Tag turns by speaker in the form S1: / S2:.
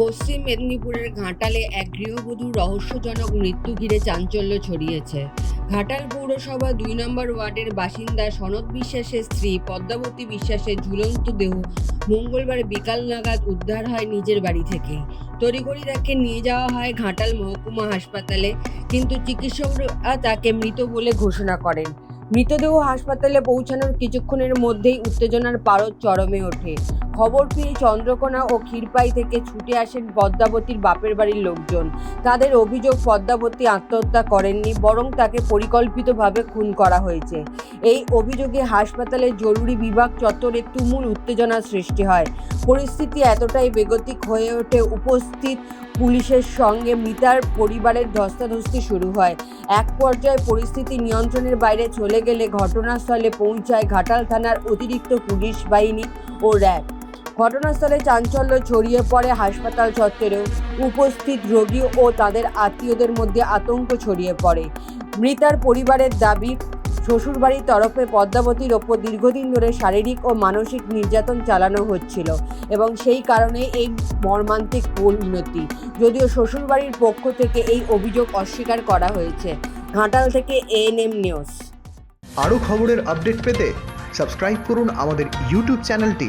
S1: পশ্চিম মেদিনীপুরের ঘাটালে এক গৃহবধূর রহস্যজনক মৃত্যু ঘিরে চাঞ্চল্য ছড়িয়েছে। ঘাটাল পৌরসভা দুই নম্বর ওয়ার্ডের বাসিন্দা সনদ বিশ্বাসের স্ত্রী পদ্মাবতী বিশ্বাসের ঝুলন্ত দেহ মঙ্গলবার বিকাল নাগাদ উদ্ধার হয় নিজের বাড়ি থেকে। তড়িঘড়ি তাকে নিয়ে যাওয়া হয় ঘাটাল মহকুমা হাসপাতালে, কিন্তু চিকিৎসকরা তাকে মৃত বলে ঘোষণা করেন। মৃতদেহ হাসপাতালে পৌঁছানোর কিছুক্ষণের মধ্যেই উত্তেজনার পারদ চরমে ওঠে। খবর পেয়ে চন্দ্রকোনা ও ক্ষীরপাই থেকে ছুটে আসেন পদ্মাবতীর বাপের বাড়ির লোকজন। তাদের অভিযোগ, পদ্মাবতী আত্মহত্যা করেননি, বরং তাকে পরিকল্পিতভাবে খুন করা হয়েছে। এই অভিযোগে হাসপাতালের জরুরি বিভাগ চত্বরে তুমুল উত্তেজনার সৃষ্টি হয়। পরিস্থিতি এতটাই বেগতিক হয়ে ওঠে, উপস্থিত পুলিশের সঙ্গে মিতার পরিবারের ধস্তাধস্তি শুরু হয়। এক পর্যায়ে পরিস্থিতি নিয়ন্ত্রণের বাইরে চলে গেলে ঘটনাস্থলে পৌঁছায় ঘাটাল থানার অতিরিক্ত পুলিশ বাহিনী ও র্যাব। ঘটনাস্থলে চাঞ্চল্য ছড়িয়ে পড়ে হাসপাতাল চত্বরেও উপস্থিত রোগী ও তাদের আত্মীয়দের মধ্যে আতঙ্ক ছড়িয়ে পড়ে। মৃতার পরিবারের দাবি, শ্বশুরবাড়ির তরফে পদ্মাবতীর ওপর দীর্ঘদিন ধরে শারীরিক ও মানসিক নির্যাতন চালানো হচ্ছিল এবং সেই কারণে এই মর্মান্তিক পরিণতি যদিও শ্বশুরবাড়ির পক্ষ থেকে এই অভিযোগ অস্বীকার করা হয়েছে। ঘাটাল থেকে এএনএম নিউজ।
S2: আরও খবরের আপডেট পেতে সাবস্ক্রাইব করুন আমাদের ইউটিউব চ্যানেলটি।